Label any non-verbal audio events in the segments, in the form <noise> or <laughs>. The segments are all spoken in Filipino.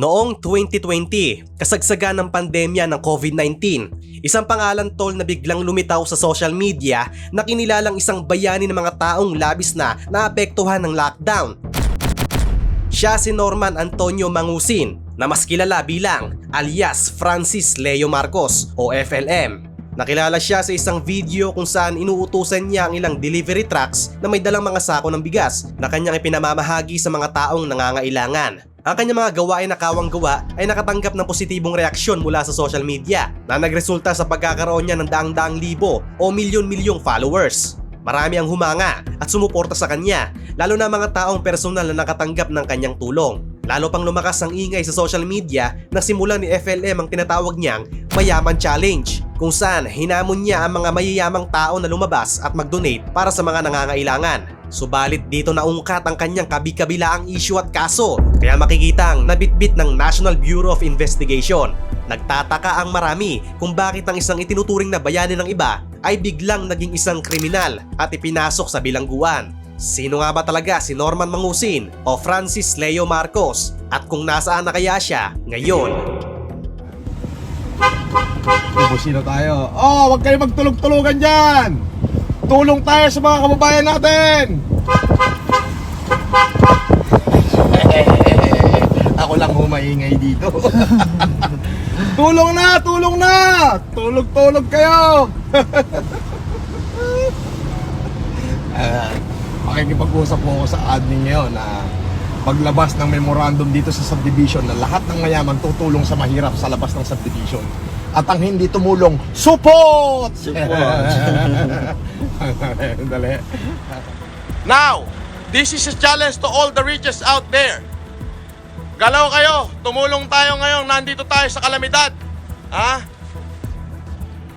Noong 2020, kasagsagan ng pandemya ng COVID-19, isang pangalan tol na biglang lumitaw sa social media na kinilalang isang bayani ng mga taong labis na naapektuhan ng lockdown. Siya si Norman Antonio Mangusin na mas kilala bilang alias Francis Leo Marcos o FLM. Nakilala siya sa isang video kung saan inuutusan niya ang ilang delivery trucks na may dalang mga sako ng bigas na kanyang ipinamamahagi sa mga taong nangangailangan. Ang kanyang mga gawain na kawang-gawa ay nakatanggap ng positibong reaksyon mula sa social media na nagresulta sa pagkakaroon niya ng daang-daang libo o milyon-milyong followers. Marami ang humanga at sumuporta sa kanya, lalo na mga taong personal na nakatanggap ng kanyang tulong. Lalo pang lumakas ang ingay sa social media na simulan ni FLM ang tinatawag niyang Mayaman Challenge kung saan hinamon niya ang mga mayayamang tao na lumabas at mag-donate para sa mga nangangailangan. Subalit dito naungkat ang kanyang kabi-kabilaang issue at kaso kaya makikitang nabitbit ng National Bureau of Investigation. Nagtataka ang marami kung bakit ang isang itinuturing na bayani ng iba ay biglang naging isang kriminal at ipinasok sa bilangguan. Sino nga ba talaga si Norman Mangusin o Francis Leo Marcos at kung nasaan na kaya siya ngayon? Ubusino tayo. Oh, wag kayo magtulog-tulugan dyan! Tulong tayo sa mga kababayan natin! <laughs> Ako lang humaingay dito. <laughs> tulong na! Tulong na! Tulog-tulog kayo! <laughs> uh, makikipag-usap po ako sa admin ngayon na paglabas ng memorandum dito sa subdivision na lahat ng mayaman tutulong sa mahirap sa labas ng subdivision. At ang hindi tumulong, support! Support. <laughs> Now, this is a challenge to all the riches out there. Galaw kayo, tumulong tayo ngayon, nandito tayo sa kalamidad. Ha?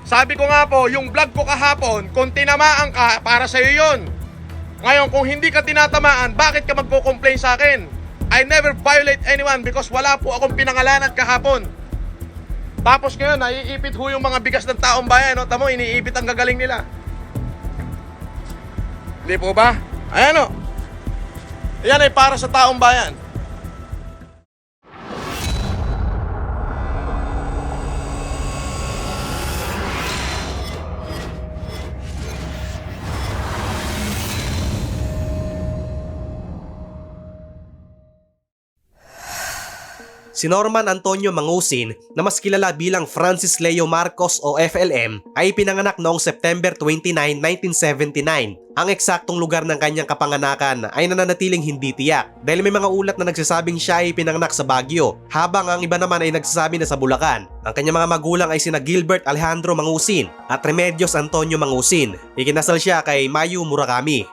Sabi ko nga po, yung vlog ko kahapon, kung tinamaan ka, para sa'yo yun. Ngayon, kung hindi ka tinatamaan, bakit ka magko-complain sa akin? I never violate anyone because wala po akong pinangalanan kahapon. Tapos ngayon, naiipit ho yung mga bigas ng taong bayan. No? Tamo, iniipit ang gagaling nila. Hindi po ba? Ayan o. Yan ay para sa taong bayan. Si Norman Antonio Mangusin na mas kilala bilang Francis Leo Marcos o FLM ay pinanganak noong September 29, 1979. Ang eksaktong lugar ng kanyang kapanganakan ay nananatiling hindi tiyak dahil may mga ulat na nagsasabing siya ay pinanganak sa Baguio habang ang iba naman ay nagsasabi na sa Bulacan. Ang kanyang mga magulang ay sina Gilbert Alejandro Mangusin at Remedios Antonio Mangusin. Ikinasal siya kay Mayu Murakami.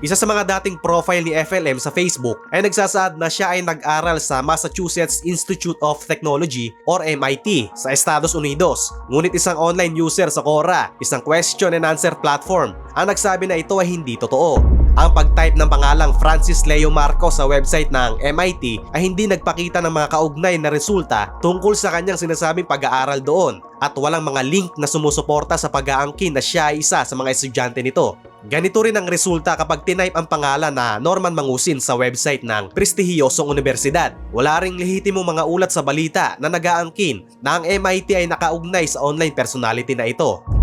Isa sa mga dating profile ni FLM sa Facebook ay nagsasaad na siya ay nag-aral sa Massachusetts Institute of Technology or MIT sa Estados Unidos. Ngunit isang online user sa Quora, isang question and answer platform, ang nagsabi na ito ay hindi totoo. Ang pag-type ng pangalang Francis Leo Marcos sa website ng MIT ay hindi nagpakita ng mga kaugnay na resulta tungkol sa kanyang sinasabing pag-aaral doon at walang mga link na sumusuporta sa pag-aangkin na siya ay isa sa mga estudyante nito. Ganito rin ang resulta kapag tinype ang pangalan na Norman Mangusin sa website ng prestihiyosong universidad. Wala ring lehitimong mga ulat sa balita na nag-aangkin na ang MIT ay nakaugnay sa online personality na ito.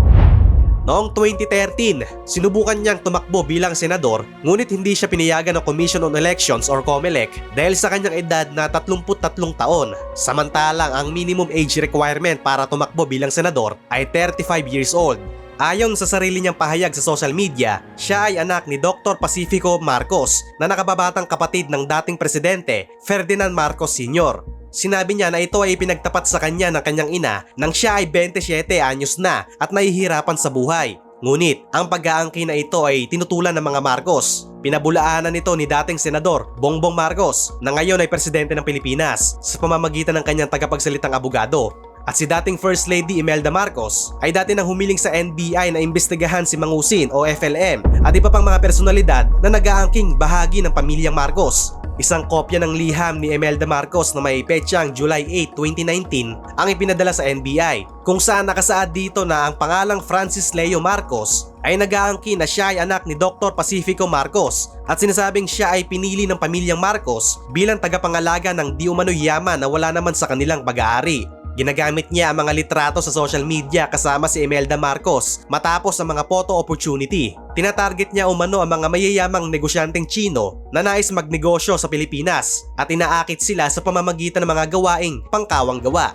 Noong 2013, sinubukan niyang tumakbo bilang senador ngunit hindi siya pinayagan ng Commission on Elections or COMELEC dahil sa kanyang edad na 33 taon. Samantalang ang minimum age requirement para tumakbo bilang senador ay 35 years old. Ayon sa sarili niyang pahayag sa social media, siya ay anak ni Dr. Pacifico Marcos na nakababatang kapatid ng dating presidente Ferdinand Marcos Sr. Sinabi niya na ito ay pinagtapat sa kanya ng kanyang ina nang siya ay 27 anyos na at nahihirapan sa buhay. Ngunit, ang pag-aangkin na ito ay tinutulan ng mga Marcos. Pinabulaanan nito ni dating senador Bongbong Marcos na ngayon ay presidente ng Pilipinas sa pamamagitan ng kanyang tagapagsalitang abogado at si dating First Lady Imelda Marcos ay dati nang humiling sa NBI na imbestigahan si Mangusin o FLM at iba pang mga personalidad na nag-aangking bahagi ng pamilyang Marcos. Isang kopya ng liham ni Imelda Marcos na may petsang July 8, 2019 ang ipinadala sa NBI kung saan nakasaad dito na ang pangalang Francis Leo Marcos ay nag-aangkin na siya ay anak ni Dr. Pacifico Marcos at sinasabing siya ay pinili ng pamilyang Marcos bilang tagapangalaga ng di umano'y yaman na wala naman sa kanilang pag-aari. Ginagamit niya ang mga litrato sa social media kasama si Imelda Marcos matapos ang mga photo opportunity. Tinatarget niya umano ang mga mayayamang negosyanteng Chino na nais magnegosyo sa Pilipinas at inaakit sila sa pamamagitan ng mga gawaing pangkawang gawa.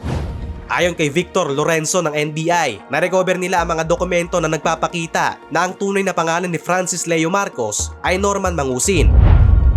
Ayon kay Victor Lorenzo ng NBI, na-recover nila ang mga dokumento na nagpapakita na ang tunay na pangalan ni Francis Leo Marcos ay Norman Mangusin.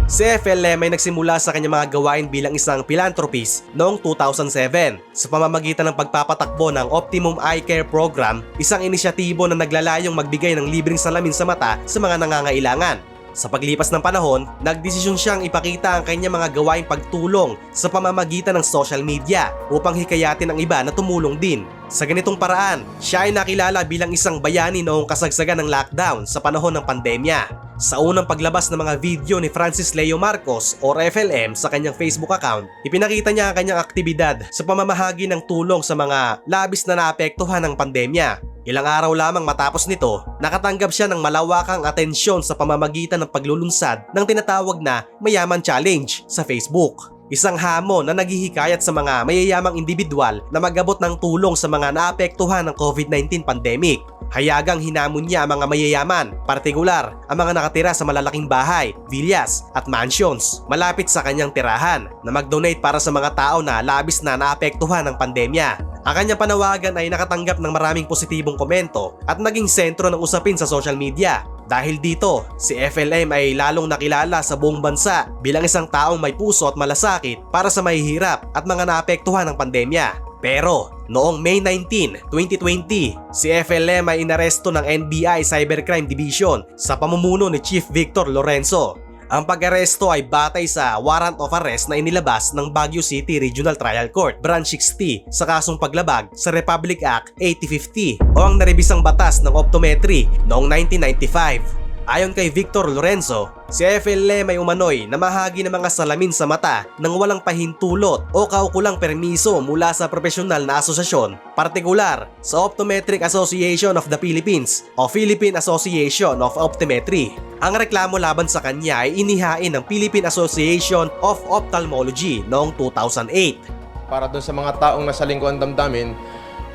Si FLM ay nagsimula sa kanyang mga gawain bilang isang philanthropist noong 2007 sa pamamagitan ng pagpapatakbo ng Optimum Eye Care Program, isang inisyatibo na naglalayong magbigay ng libreng salamin sa mata sa mga nangangailangan. Sa paglipas ng panahon, nagdesisyon siyang ipakita ang kanyang mga gawaing pagtulong sa pamamagitan ng social media upang hikayatin ang iba na tumulong din. Sa ganitong paraan, siya ay nakilala bilang isang bayani noong kasagsagan ng lockdown sa panahon ng pandemya. Sa unang paglabas ng mga video ni Francis Leo Marcos or FLM sa kanyang Facebook account, ipinakita niya ang kanyang aktibidad sa pamamahagi ng tulong sa mga labis na naapektuhan ng pandemya. Ilang araw lamang matapos nito, nakatanggap siya ng malawakang atensyon sa pamamagitan ng paglulunsad ng tinatawag na Mayaman Challenge sa Facebook. Isang hamon na naghihikayat sa mga mayayamang individual na magabot ng tulong sa mga naapektuhan ng COVID-19 pandemic. Hayagang hinamon niya ang mga mayayaman, partikular ang mga nakatira sa malalaking bahay, villas at mansions malapit sa kanyang tirahan na mag-donate para sa mga tao na labis na naapektuhan ng pandemya. Ang kanyang panawagan ay nakatanggap ng maraming positibong komento at naging sentro ng usapin sa social media. Dahil dito, si FLM ay lalong nakilala sa buong bansa bilang isang taong may puso at malasakit para sa mahihirap at mga naapektuhan ng pandemya. Pero noong May 19, 2020, si FLM ay inaresto ng NBI Cybercrime Division sa pamumuno ni Chief Victor Lorenzo. Ang pag-aresto ay batay sa warrant of arrest na inilabas ng Baguio City Regional Trial Court Branch 60 sa kasong paglabag sa Republic Act 8050 o ang narebisang batas ng optometry noong 1995. Ayon kay Victor Lorenzo, si FLM ay umanoy na mahagi ng mga salamin sa mata nang walang pahintulot o kaukulang permiso mula sa profesional na asosasyon, partikular sa Optometric Association of the Philippines o Philippine Association of Optometry. Ang reklamo laban sa kanya ay inihain ng Philippine Association of Ophthalmology noong 2008 para doon sa mga taong nasa lingkuan damdamin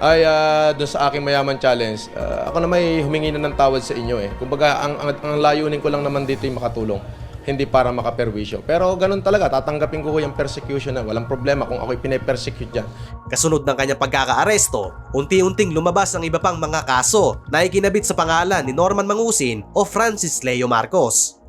ay ah, doon sa aking mayaman challenge, ah, ako na may humingi na ng tawad sa inyo eh. Kumbaga, ang, ang, ang layunin ko lang naman dito ay makatulong, hindi para makaperwisyo. Pero ganun talaga, tatanggapin ko yung persecution na walang problema kung ako'y pinapersecute dyan. Kasunod ng kanyang pagkakaaresto, unti-unting lumabas ang iba pang mga kaso na ikinabit sa pangalan ni Norman Mangusin o Francis Leo Marcos.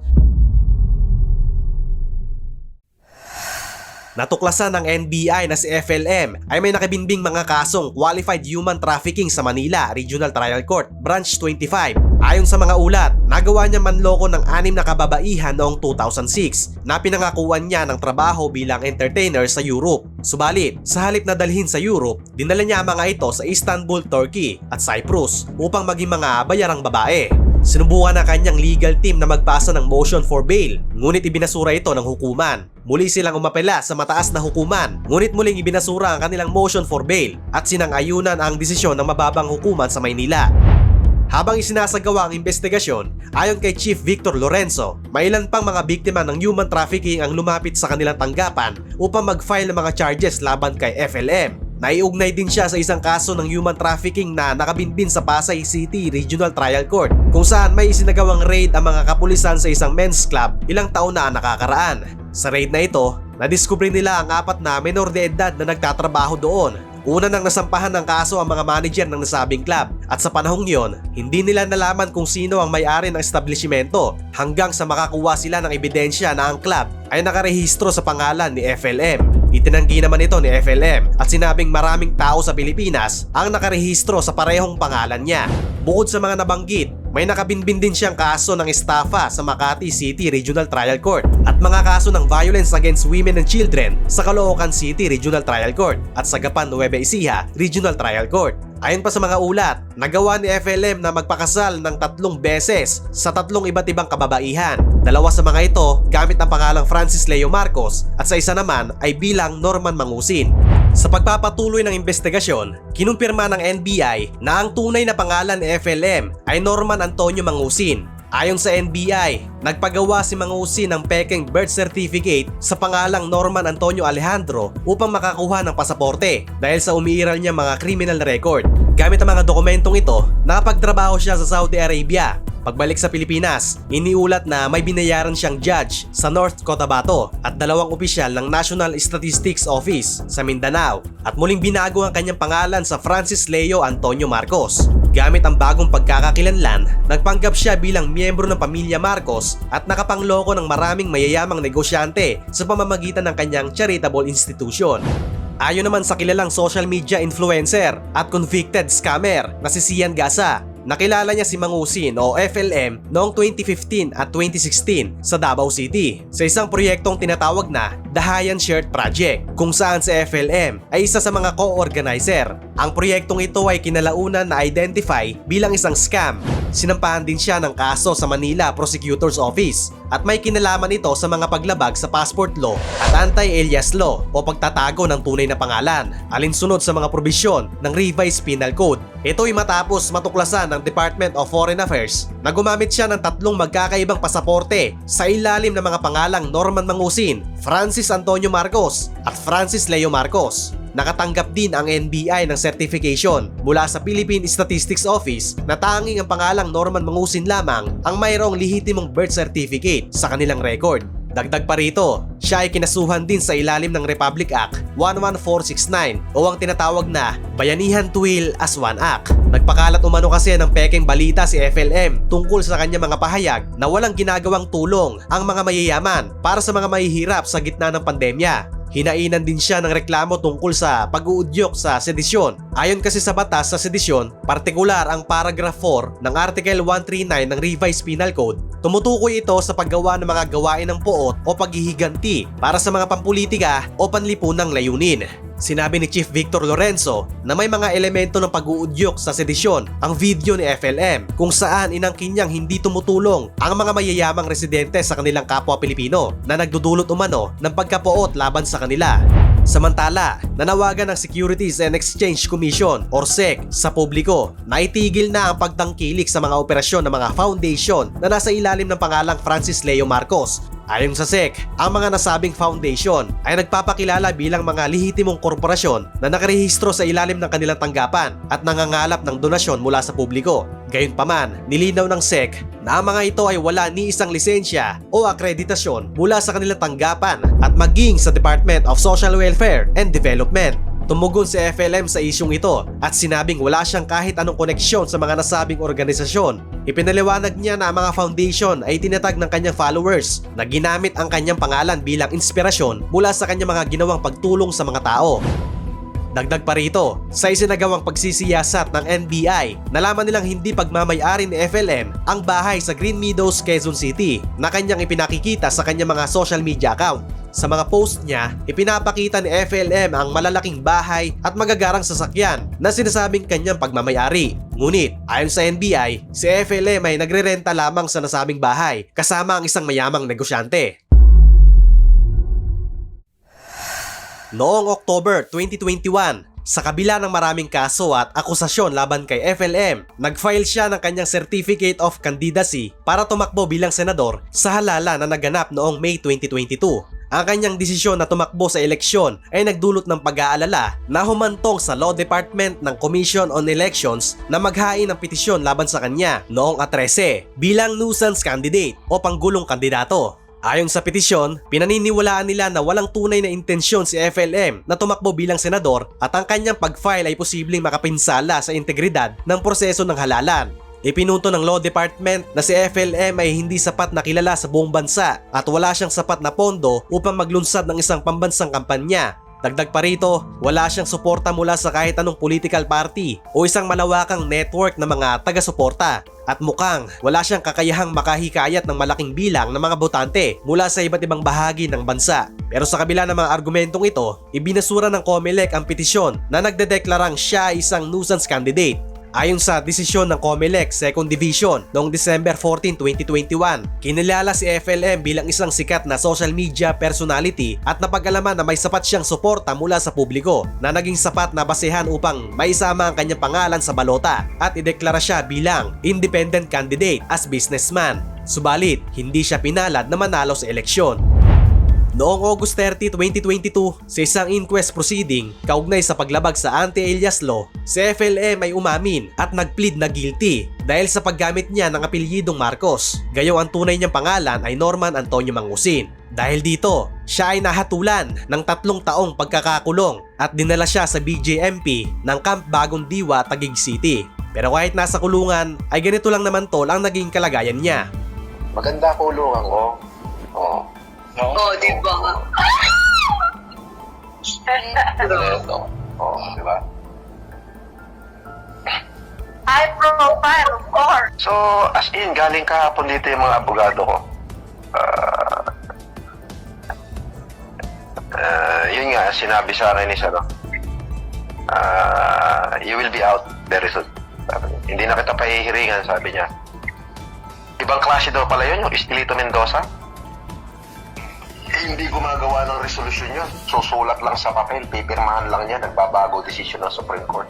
Natuklasan ng NBI na si FLM ay may nakabinbing mga kasong qualified human trafficking sa Manila Regional Trial Court, Branch 25. Ayon sa mga ulat, nagawa niya manloko ng anim na kababaihan noong 2006 na pinangakuan niya ng trabaho bilang entertainer sa Europe. Subalit, sa halip na dalhin sa Europe, dinala niya ang mga ito sa Istanbul, Turkey at Cyprus upang maging mga bayarang babae. Sinubukan ng kanyang legal team na magpasa ng motion for bail, ngunit ibinasura ito ng hukuman. Muli silang umapela sa mataas na hukuman, ngunit muling ibinasura ang kanilang motion for bail at sinang-ayunan ang desisyon ng mababang hukuman sa Maynila. Habang isinasagawa ang investigasyon, ayon kay Chief Victor Lorenzo, may ilan pang mga biktima ng human trafficking ang lumapit sa kanilang tanggapan upang mag-file ng mga charges laban kay FLM. Naiugnay din siya sa isang kaso ng human trafficking na nakabinbin sa Pasay City Regional Trial Court kung saan may isinagawang raid ang mga kapulisan sa isang men's club ilang taon na nakakaraan. Sa raid na ito, nadiskubre nila ang apat na menor de edad na nagtatrabaho doon Una nang nasampahan ng kaso ang mga manager ng nasabing club at sa panahong yon, hindi nila nalaman kung sino ang may-ari ng establishmento hanggang sa makakuha sila ng ebidensya na ang club ay nakarehistro sa pangalan ni FLM. Itinanggi naman ito ni FLM at sinabing maraming tao sa Pilipinas ang nakarehistro sa parehong pangalan niya. Bukod sa mga nabanggit, may nakabinbin din siyang kaso ng estafa sa Makati City Regional Trial Court at mga kaso ng violence against women and children sa Caloocan City Regional Trial Court at sa Gapan Nueva Ecija Regional Trial Court. Ayon pa sa mga ulat, nagawa ni FLM na magpakasal ng tatlong beses sa tatlong iba't ibang kababaihan Dalawa sa mga ito gamit ang pangalang Francis Leo Marcos at sa isa naman ay bilang Norman Mangusin. Sa pagpapatuloy ng investigasyon, kinumpirma ng NBI na ang tunay na pangalan ni FLM ay Norman Antonio Mangusin. Ayon sa NBI, nagpagawa si Mangusin ng peking birth certificate sa pangalang Norman Antonio Alejandro upang makakuha ng pasaporte dahil sa umiiral niya mga criminal record. Gamit ang mga dokumentong ito, nakapagtrabaho siya sa Saudi Arabia Pagbalik sa Pilipinas, iniulat na may binayaran siyang judge sa North Cotabato at dalawang opisyal ng National Statistics Office sa Mindanao at muling binago ang kanyang pangalan sa Francis Leo Antonio Marcos. Gamit ang bagong pagkakakilanlan, nagpanggap siya bilang miyembro ng pamilya Marcos at nakapangloko ng maraming mayayamang negosyante sa pamamagitan ng kanyang charitable institution. Ayon naman sa kilalang social media influencer at convicted scammer na si Sian Gasa, Nakilala niya si Mangusin o FLM noong 2015 at 2016 sa Davao City sa isang proyektong tinatawag na The Hayan Shirt Project kung saan si FLM ay isa sa mga co-organizer. Ang proyektong ito ay kinalaunan na identify bilang isang scam. Sinampahan din siya ng kaso sa Manila Prosecutor's Office at may kinalaman ito sa mga paglabag sa passport law at anti-alias law o pagtatago ng tunay na pangalan alinsunod sa mga probisyon ng Revised Penal Code. Ito ay matapos matuklasan ng Department of Foreign Affairs na gumamit siya ng tatlong magkakaibang pasaporte sa ilalim ng mga pangalang Norman Mangusin, Francis Antonio Marcos at Francis Leo Marcos. Nakatanggap din ang NBI ng certification mula sa Philippine Statistics Office na tanging ang pangalang Norman Mangusin lamang ang mayroong lehitimong birth certificate sa kanilang record. Dagdag pa rito, siya ay kinasuhan din sa ilalim ng Republic Act 11469 o ang tinatawag na Bayanihan to Will as One Act. Nagpakalat umano kasi ng pekeng balita si FLM tungkol sa kanyang mga pahayag na walang ginagawang tulong ang mga mayayaman para sa mga mahihirap sa gitna ng pandemya. Hinainan din siya ng reklamo tungkol sa pag-uudyok sa sedisyon. Ayon kasi sa batas sa sedisyon, partikular ang paragraph 4 ng Article 139 ng Revised Penal Code. Tumutukoy ito sa paggawa ng mga gawain ng puot o paghihiganti para sa mga pampulitika o panlipunang layunin. Sinabi ni Chief Victor Lorenzo na may mga elemento ng pag-uudyok sa sedisyon ang video ni FLM kung saan inangkin niyang hindi tumutulong ang mga mayayamang residente sa kanilang kapwa Pilipino na nagdudulot umano ng pagkapuot laban sa kanila. Samantala, nanawagan ng Securities and Exchange Commission or SEC sa publiko na itigil na ang pagtangkilik sa mga operasyon ng mga foundation na nasa ilalim ng pangalang Francis Leo Marcos Ayon sa SEC, ang mga nasabing foundation ay nagpapakilala bilang mga lehitimong korporasyon na nakarehistro sa ilalim ng kanilang tanggapan at nangangalap ng donasyon mula sa publiko. Gayunpaman, nilinaw ng SEC na ang mga ito ay wala ni isang lisensya o akreditasyon mula sa kanilang tanggapan at maging sa Department of Social Welfare and Development. Tumugon si FLM sa isyong ito at sinabing wala siyang kahit anong koneksyon sa mga nasabing organisasyon. Ipinaliwanag niya na ang mga foundation ay tinatag ng kanyang followers na ginamit ang kanyang pangalan bilang inspirasyon mula sa kanyang mga ginawang pagtulong sa mga tao. Dagdag pa rito, sa isinagawang pagsisiyasat ng NBI, nalaman nilang hindi pagmamayari ni FLM ang bahay sa Green Meadows, Quezon City na kanyang ipinakikita sa kanyang mga social media account. Sa mga post niya, ipinapakita ni FLM ang malalaking bahay at magagarang sasakyan na sinasabing kanyang pagmamayari. Ngunit, ayon sa NBI, si FLM ay nagrerenta lamang sa nasabing bahay kasama ang isang mayamang negosyante. Noong October 2021, sa kabila ng maraming kaso at akusasyon laban kay FLM, nag-file siya ng kanyang Certificate of Candidacy para tumakbo bilang senador sa halala na naganap noong May 2022. Ang kanyang desisyon na tumakbo sa eleksyon ay nagdulot ng pag-aalala na humantong sa Law Department ng Commission on Elections na maghain ng petisyon laban sa kanya noong 13 bilang nuisance candidate o panggulong kandidato. Ayon sa petisyon, pinaniniwalaan nila na walang tunay na intensyon si FLM na tumakbo bilang senador at ang kanyang pag-file ay posibleng makapinsala sa integridad ng proseso ng halalan. Ipinunto ng Law Department na si FLM ay hindi sapat na kilala sa buong bansa at wala siyang sapat na pondo upang maglunsad ng isang pambansang kampanya Dagdag pa rito, wala siyang suporta mula sa kahit anong political party o isang malawakang network ng mga taga-suporta. At mukhang wala siyang kakayahang makahikayat ng malaking bilang ng mga botante mula sa iba't ibang bahagi ng bansa. Pero sa kabila ng mga argumentong ito, ibinasura ng COMELEC ang petisyon na nagdedeklarang siya isang nuisance candidate Ayon sa desisyon ng COMELEC 2nd Division noong December 14, 2021, kinilala si FLM bilang isang sikat na social media personality at napag-alaman na may sapat siyang suporta mula sa publiko na naging sapat na basehan upang maisama ang kanyang pangalan sa balota at ideklara siya bilang independent candidate as businessman. Subalit, hindi siya pinalad na manalo sa eleksyon. Noong August 30, 2022, sa isang inquest proceeding kaugnay sa paglabag sa anti-alias law, si FLM ay umamin at nagplead na guilty dahil sa paggamit niya ng apelyidong Marcos. Gayong ang tunay niyang pangalan ay Norman Antonio Mangusin. Dahil dito, siya ay nahatulan ng tatlong taong pagkakakulong at dinala siya sa BJMP ng Camp Bagong Diwa, Taguig City. Pero kahit nasa kulungan, ay ganito lang naman tol ang naging kalagayan niya. Maganda kulungan ko. Oo. Oo, di ba? Ito. Oo, di ba? High profile, of course. So, as in, galing kahapon dito yung mga abogado ko. Ah, ah, yun nga, sinabi sa akin ni Sir, no? Ah, you will be out very soon. Sabi. Hindi na kita pahihiringan, sabi niya. Ibang klase daw pala yun, yung Estelito Mendoza. Hindi gumagawa ng resolusyon yun. Susulat lang sa papel, pipirmahan lang niya, nagbabago desisyon ng Supreme Court.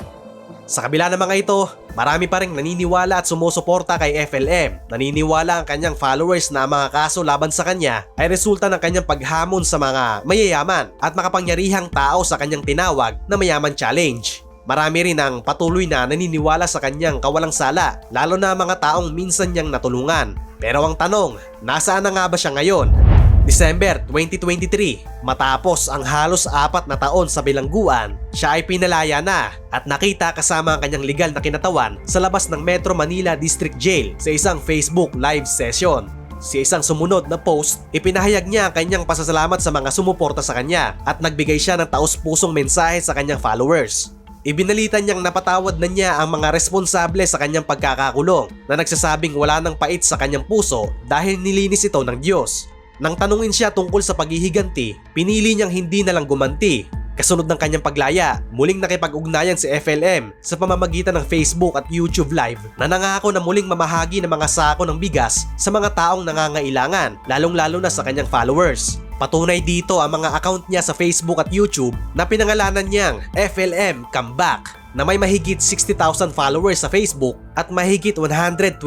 Sa kabila ng mga ito, marami pa rin naniniwala at sumusuporta kay FLM. Naniniwala ang kanyang followers na mga kaso laban sa kanya ay resulta ng kanyang paghamon sa mga mayayaman at makapangyarihang tao sa kanyang tinawag na Mayaman Challenge. Marami rin ang patuloy na naniniwala sa kanyang kawalang sala, lalo na mga taong minsan niyang natulungan. Pero ang tanong, nasaan na nga ba siya ngayon? December 2023, matapos ang halos apat na taon sa bilangguan, siya ay pinalaya na at nakita kasama ang kanyang legal na kinatawan sa labas ng Metro Manila District Jail sa isang Facebook live session. Sa isang sumunod na post, ipinahayag niya ang kanyang pasasalamat sa mga sumuporta sa kanya at nagbigay siya ng taos-pusong mensahe sa kanyang followers. Ibinalita niyang napatawad na niya ang mga responsable sa kanyang pagkakakulong na nagsasabing wala ng pait sa kanyang puso dahil nilinis ito ng Diyos. Nang tanungin siya tungkol sa paghihiganti, pinili niyang hindi na lang gumanti. Kasunod ng kanyang paglaya, muling nakipag-ugnayan si FLM sa pamamagitan ng Facebook at YouTube Live na nangako na muling mamahagi ng mga sako ng bigas sa mga taong nangangailangan, lalong-lalo na sa kanyang followers. Patunay dito ang mga account niya sa Facebook at YouTube na pinangalanan niyang FLM Comeback na may mahigit 60,000 followers sa Facebook at mahigit 120,000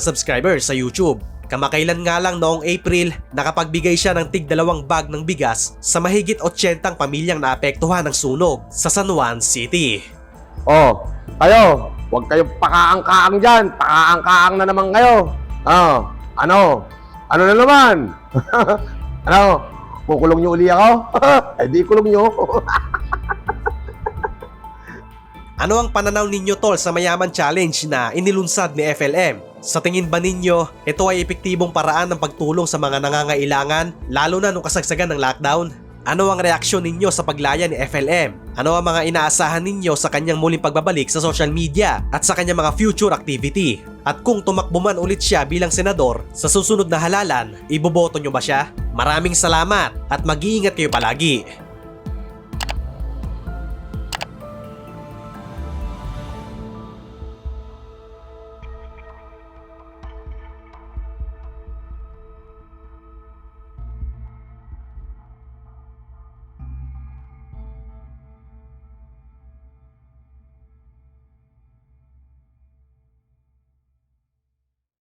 subscribers sa YouTube. Kamakailan nga lang noong April, nakapagbigay siya ng tig dalawang bag ng bigas sa mahigit 80 pamilyang naapektuhan ng sunog sa San Juan City. Oh, kayo, huwag kayong pakaang-kaang dyan. Pakaang-kaang na naman kayo. Oh, ano? Ano na naman? <laughs> ano? Kukulong niyo uli ako? <laughs> eh di kulong niyo. <laughs> Ano ang pananaw ninyo tol sa Mayaman Challenge na inilunsad ni FLM? Sa tingin ba ninyo, ito ay epektibong paraan ng pagtulong sa mga nangangailangan lalo na nung kasagsagan ng lockdown? Ano ang reaksyon ninyo sa paglaya ni FLM? Ano ang mga inaasahan ninyo sa kanyang muling pagbabalik sa social media at sa kanyang mga future activity? At kung tumakbo man ulit siya bilang senador sa susunod na halalan, iboboto nyo ba siya? Maraming salamat at mag-iingat kayo palagi.